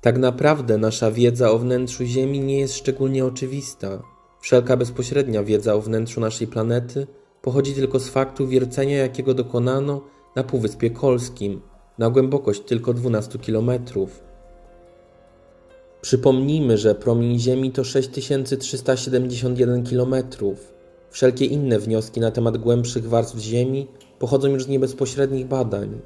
Tak naprawdę nasza wiedza o wnętrzu Ziemi nie jest szczególnie oczywista. Wszelka bezpośrednia wiedza o wnętrzu naszej planety pochodzi tylko z faktu wiercenia, jakiego dokonano na Półwyspie Kolskim, na głębokość tylko 12 kilometrów. Przypomnijmy, że promień Ziemi to 6371 km. Wszelkie inne wnioski na temat głębszych warstw Ziemi pochodzą już z niebezpośrednich badań.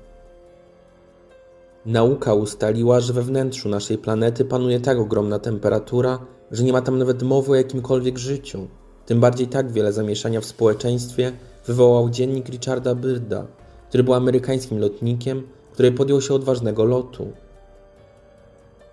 Nauka ustaliła, że we wnętrzu naszej planety panuje tak ogromna temperatura, że nie ma tam nawet mowy o jakimkolwiek życiu. Tym bardziej tak wiele zamieszania w społeczeństwie wywołał dziennik Richarda Byrda, który był amerykańskim lotnikiem, który podjął się odważnego lotu.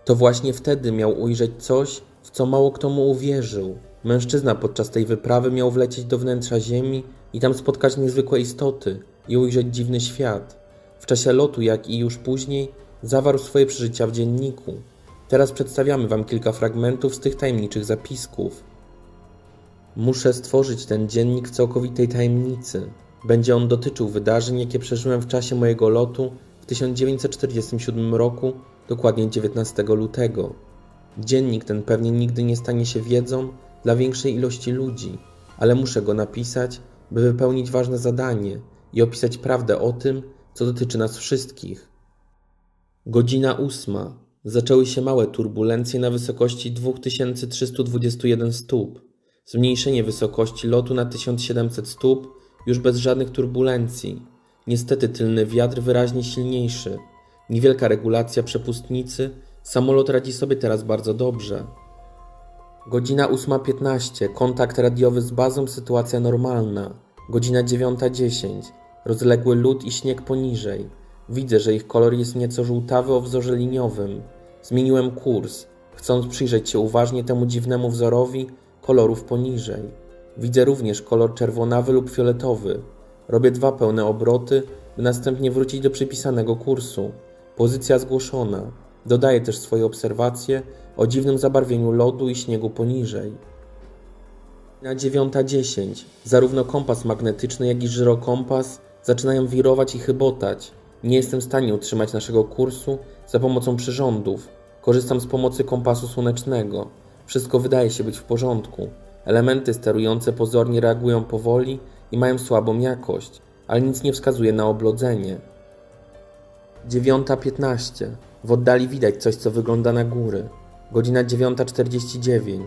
To właśnie wtedy miał ujrzeć coś, w co mało kto mu uwierzył. Mężczyzna podczas tej wyprawy miał wlecieć do wnętrza Ziemi i tam spotkać niezwykłe istoty i ujrzeć dziwny świat. W czasie lotu, jak i już później, zawarł swoje przeżycia w dzienniku. Teraz przedstawiamy Wam kilka fragmentów z tych tajemniczych zapisków. Muszę stworzyć ten dziennik w całkowitej tajemnicy. Będzie on dotyczył wydarzeń, jakie przeżyłem w czasie mojego lotu w 1947 roku, dokładnie 19 lutego. Dziennik ten pewnie nigdy nie stanie się wiedzą dla większej ilości ludzi, ale muszę go napisać, by wypełnić ważne zadanie i opisać prawdę o tym, co dotyczy nas wszystkich. Godzina ósma. Zaczęły się małe turbulencje na wysokości 2321 stóp. Zmniejszenie wysokości lotu na 1700 stóp, już bez żadnych turbulencji. Niestety tylny wiatr wyraźnie silniejszy. Niewielka regulacja przepustnicy. Samolot radzi sobie teraz bardzo dobrze. Godzina 8.15. Kontakt radiowy z bazą, sytuacja normalna. Godzina 9.10. Rozległy lód i śnieg poniżej. Widzę, że ich kolor jest nieco żółtawy o wzorze liniowym. Zmieniłem kurs, chcąc przyjrzeć się uważnie temu dziwnemu wzorowi kolorów poniżej. Widzę również kolor czerwonawy lub fioletowy. Robię dwa pełne obroty, by następnie wrócić do przypisanego kursu. Pozycja zgłoszona. Dodaję też swoje obserwacje o dziwnym zabarwieniu lodu i śniegu poniżej. Na 9.10 zarówno kompas magnetyczny, jak i żyrokompas zaczynają wirować i chybotać. Nie jestem w stanie utrzymać naszego kursu za pomocą przyrządów. Korzystam z pomocy kompasu słonecznego. Wszystko wydaje się być w porządku. Elementy sterujące pozornie reagują powoli i mają słabą jakość, ale nic nie wskazuje na oblodzenie. 9.15. W oddali widać coś, co wygląda na góry. Godzina 9.49.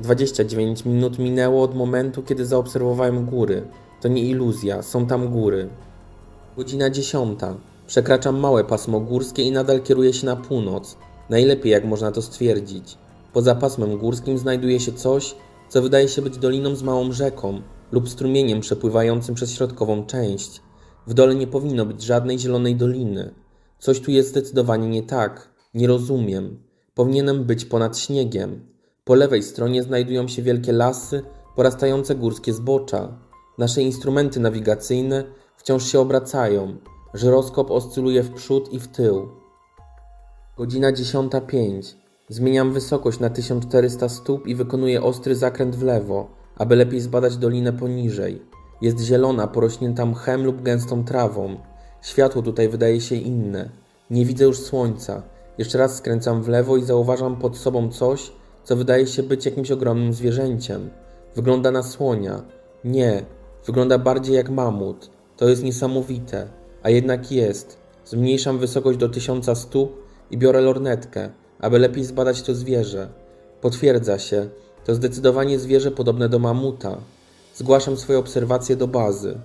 29 minut minęło od momentu, kiedy zaobserwowałem góry. To nie iluzja, są tam góry. Godzina 10. Przekraczam małe pasmo górskie i nadal kieruję się na północ. Najlepiej jak można to stwierdzić. Poza pasmem górskim znajduje się coś, co wydaje się być doliną z małą rzeką lub strumieniem przepływającym przez środkową część. W dole nie powinno być żadnej zielonej doliny. Coś tu jest zdecydowanie nie tak. Nie rozumiem. Powinienem być ponad śniegiem. Po lewej stronie znajdują się wielkie lasy, porastające górskie zbocza. Nasze instrumenty nawigacyjne wciąż się obracają. Żyroskop oscyluje w przód i w tył. Godzina 10.05. Zmieniam wysokość na 1400 stóp i wykonuję ostry zakręt w lewo, aby lepiej zbadać dolinę poniżej. Jest zielona, porośnięta mchem lub gęstą trawą. Światło tutaj wydaje się inne. Nie widzę już słońca. Jeszcze raz skręcam w lewo i zauważam pod sobą coś, co wydaje się być jakimś ogromnym zwierzęciem. Wygląda na słonia. Nie, wygląda bardziej jak mamut. To jest niesamowite, a jednak jest. Zmniejszam wysokość do 1000 stóp i biorę lornetkę, aby lepiej zbadać to zwierzę. Potwierdza się, to zdecydowanie zwierzę podobne do mamuta. Zgłaszam swoje obserwacje do bazy.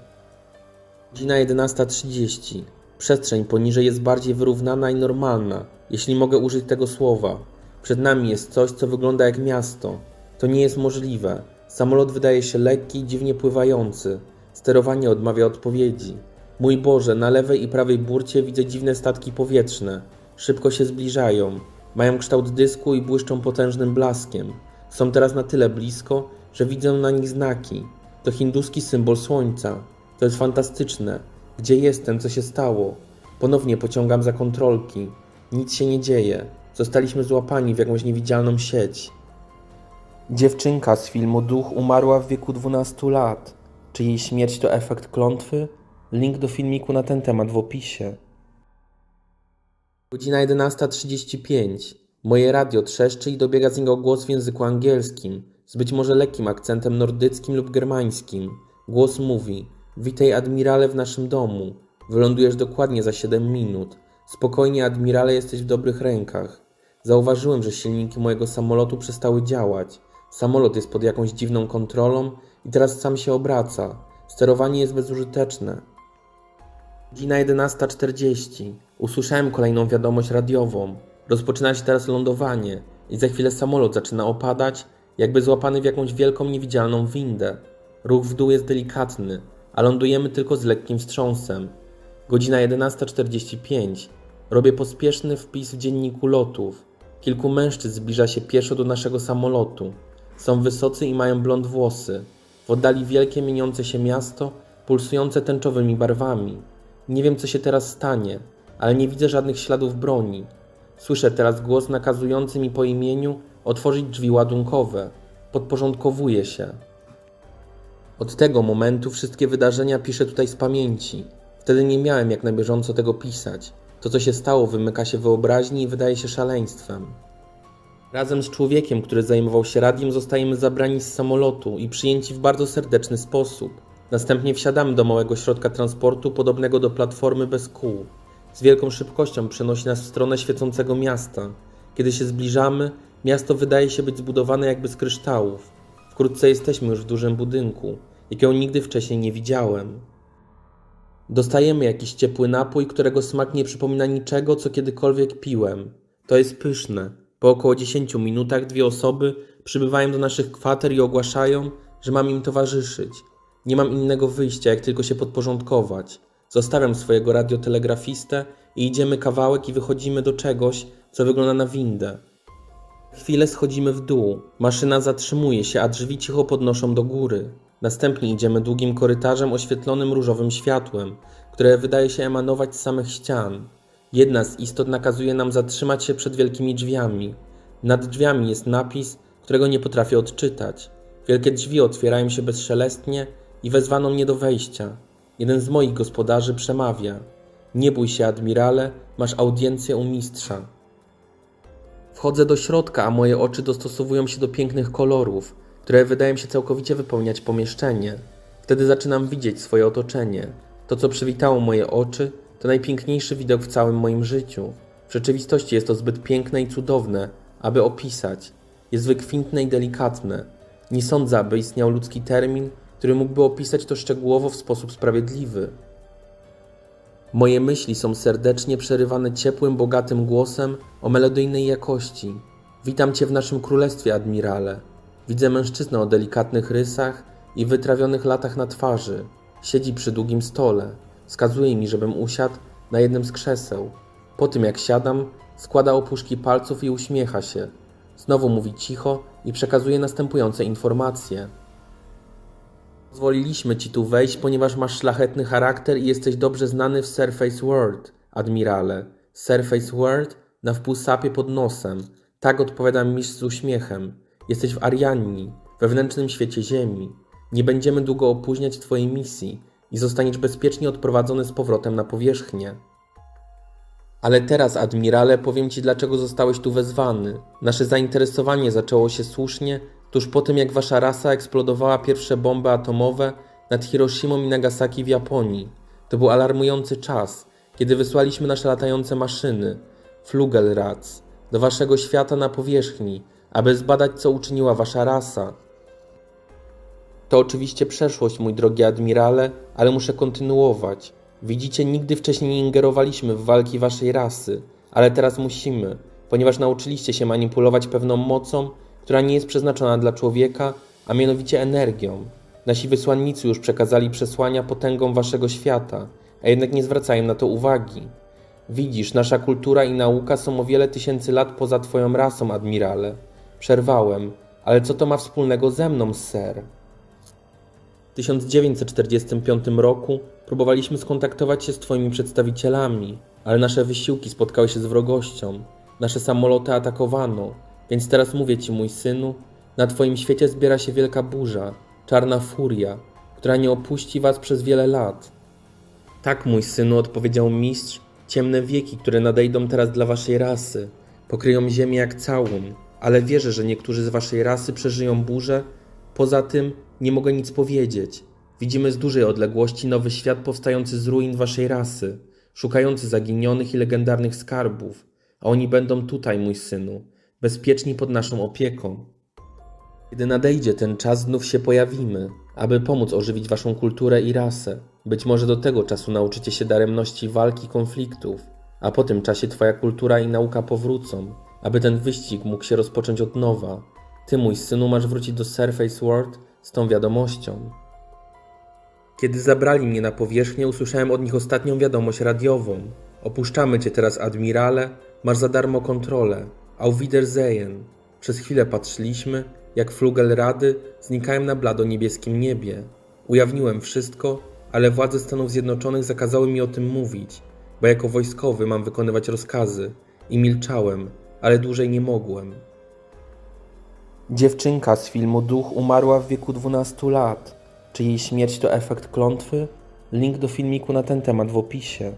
Godzina 11.30. Przestrzeń poniżej jest bardziej wyrównana i normalna, jeśli mogę użyć tego słowa. Przed nami jest coś, co wygląda jak miasto. To nie jest możliwe. Samolot wydaje się lekki i dziwnie pływający. Sterowanie odmawia odpowiedzi. Mój Boże, na lewej i prawej burcie widzę dziwne statki powietrzne. Szybko się zbliżają. Mają kształt dysku i błyszczą potężnym blaskiem. Są teraz na tyle blisko, że widzę na nich znaki. To hinduski symbol słońca. To jest fantastyczne. Gdzie jestem? Co się stało? Ponownie pociągam za kontrolki. Nic się nie dzieje. Zostaliśmy złapani w jakąś niewidzialną sieć. Dziewczynka z filmu Duch umarła w wieku 12 lat. Czy jej śmierć to efekt klątwy? Link do filmiku na ten temat w opisie. Godzina 11.35. Moje radio trzeszczy i dobiega z niego głos w języku angielskim, z być może lekkim akcentem nordyckim lub germańskim. Głos mówi: Witaj, admirale, w naszym domu. Wylądujesz dokładnie za 7 minut. Spokojnie, admirale, jesteś w dobrych rękach. Zauważyłem, że silniki mojego samolotu przestały działać. Samolot jest pod jakąś dziwną kontrolą i teraz sam się obraca. Sterowanie jest bezużyteczne. Godzina 11.40. Usłyszałem kolejną wiadomość radiową. Rozpoczyna się teraz lądowanie i za chwilę samolot zaczyna opadać, jakby złapany w jakąś wielką niewidzialną windę. Ruch w dół jest delikatny, a lądujemy tylko z lekkim wstrząsem. Godzina 11.45. Robię pospieszny wpis w dzienniku lotów. Kilku mężczyzn zbliża się pieszo do naszego samolotu. Są wysocy i mają blond włosy. Oddali wielkie mieniące się miasto, pulsujące tęczowymi barwami. Nie wiem, co się teraz stanie, ale nie widzę żadnych śladów broni. Słyszę teraz głos nakazujący mi po imieniu otworzyć drzwi ładunkowe. Podporządkowuję się. Od tego momentu wszystkie wydarzenia piszę tutaj z pamięci. Wtedy nie miałem jak na bieżąco tego pisać. To, co się stało, wymyka się wyobraźni i wydaje się szaleństwem. Razem z człowiekiem, który zajmował się radiem, zostajemy zabrani z samolotu i przyjęci w bardzo serdeczny sposób. Następnie wsiadamy do małego środka transportu podobnego do platformy bez kół. Z wielką szybkością przenosi nas w stronę świecącego miasta. Kiedy się zbliżamy, miasto wydaje się być zbudowane jakby z kryształów. Wkrótce jesteśmy już w dużym budynku, jakiego nigdy wcześniej nie widziałem. Dostajemy jakiś ciepły napój, którego smak nie przypomina niczego, co kiedykolwiek piłem. To jest pyszne. Po około 10 minutach dwie osoby przybywają do naszych kwater i ogłaszają, że mam im towarzyszyć. Nie mam innego wyjścia, jak tylko się podporządkować. Zostawiam swojego radiotelegrafistę i idziemy kawałek i wychodzimy do czegoś, co wygląda na windę. Chwilę schodzimy w dół. Maszyna zatrzymuje się, a drzwi cicho podnoszą do góry. Następnie idziemy długim korytarzem oświetlonym różowym światłem, które wydaje się emanować z samych ścian. Jedna z istot nakazuje nam zatrzymać się przed wielkimi drzwiami. Nad drzwiami jest napis, którego nie potrafię odczytać. Wielkie drzwi otwierają się bezszelestnie i wezwano mnie do wejścia. Jeden z moich gospodarzy przemawia. Nie bój się, admirale, masz audiencję u mistrza. Wchodzę do środka, a moje oczy dostosowują się do pięknych kolorów, które wydają się całkowicie wypełniać pomieszczenie. Wtedy zaczynam widzieć swoje otoczenie. To, co przywitało moje oczy, to najpiękniejszy widok w całym moim życiu. W rzeczywistości jest to zbyt piękne i cudowne, aby opisać. Jest wykwintne i delikatne. Nie sądzę, aby istniał ludzki termin, który mógłby opisać to szczegółowo w sposób sprawiedliwy. Moje myśli są serdecznie przerywane ciepłym, bogatym głosem o melodyjnej jakości. Witam Cię w naszym królestwie, admirale. Widzę mężczyznę o delikatnych rysach i wytrawionych latach na twarzy. Siedzi przy długim stole. Wskazuje mi, żebym usiadł na jednym z krzeseł. Po tym jak siadam, składa opuszki palców i uśmiecha się. Znowu mówi cicho i przekazuje następujące informacje. Pozwoliliśmy ci tu wejść, ponieważ masz szlachetny charakter i jesteś dobrze znany w Surface World, admirale. Surface World na wpół sapie pod nosem. Tak odpowiada mistrz z uśmiechem. Jesteś w Arianii, wewnętrznym świecie Ziemi. Nie będziemy długo opóźniać Twojej misji i zostaniesz bezpiecznie odprowadzony z powrotem na powierzchnię. Ale teraz, admirale, powiem Ci, dlaczego zostałeś tu wezwany. Nasze zainteresowanie zaczęło się słusznie tuż po tym, jak Wasza rasa eksplodowała pierwsze bomby atomowe nad Hiroshimą i Nagasaki w Japonii. To był alarmujący czas, kiedy wysłaliśmy nasze latające maszyny, Flugelrats, do Waszego świata na powierzchni, aby zbadać, co uczyniła Wasza rasa. To oczywiście przeszłość, mój drogi admirale, ale muszę kontynuować. Widzicie, nigdy wcześniej nie ingerowaliśmy w walki waszej rasy, ale teraz musimy, ponieważ nauczyliście się manipulować pewną mocą, która nie jest przeznaczona dla człowieka, a mianowicie energią. Nasi wysłannicy już przekazali przesłania potęgom waszego świata, a jednak nie zwracają na to uwagi. Widzisz, nasza kultura i nauka są o wiele tysięcy lat poza twoją rasą, admirale. Przerwałem, ale co to ma wspólnego ze mną, ser? W 1945 roku próbowaliśmy skontaktować się z Twoimi przedstawicielami, ale nasze wysiłki spotkały się z wrogością. Nasze samoloty atakowano, więc teraz mówię Ci, mój synu, na Twoim świecie zbiera się wielka burza, czarna furia, która nie opuści Was przez wiele lat. Tak, mój synu, odpowiedział mistrz, ciemne wieki, które nadejdą teraz dla Waszej rasy. Pokryją ziemię jak całą, ale wierzę, że niektórzy z waszej rasy przeżyją burzę. Poza tym nie mogę nic powiedzieć. Widzimy z dużej odległości nowy świat powstający z ruin waszej rasy, szukający zaginionych i legendarnych skarbów, a oni będą tutaj, mój synu, bezpieczni pod naszą opieką. Kiedy nadejdzie ten czas, znów się pojawimy, aby pomóc ożywić waszą kulturę i rasę. Być może do tego czasu nauczycie się daremności walki konfliktów, a po tym czasie twoja kultura i nauka powrócą, aby ten wyścig mógł się rozpocząć od nowa. Ty, mój synu, masz wrócić do Surface World z tą wiadomością. Kiedy zabrali mnie na powierzchnię, usłyszałem od nich ostatnią wiadomość radiową. Opuszczamy cię teraz, admirale, masz za darmo kontrolę. Auf Wiedersehen. Przez chwilę patrzyliśmy, jak flugel rady znikają na blado niebieskim niebie. Ujawniłem wszystko, ale władze Stanów Zjednoczonych zakazały mi o tym mówić, bo jako wojskowy mam wykonywać rozkazy. I milczałem, ale dłużej nie mogłem. Dziewczynka z filmu Duch umarła w wieku 12 lat. Czy jej śmierć to efekt klątwy? Link do filmiku na ten temat w opisie.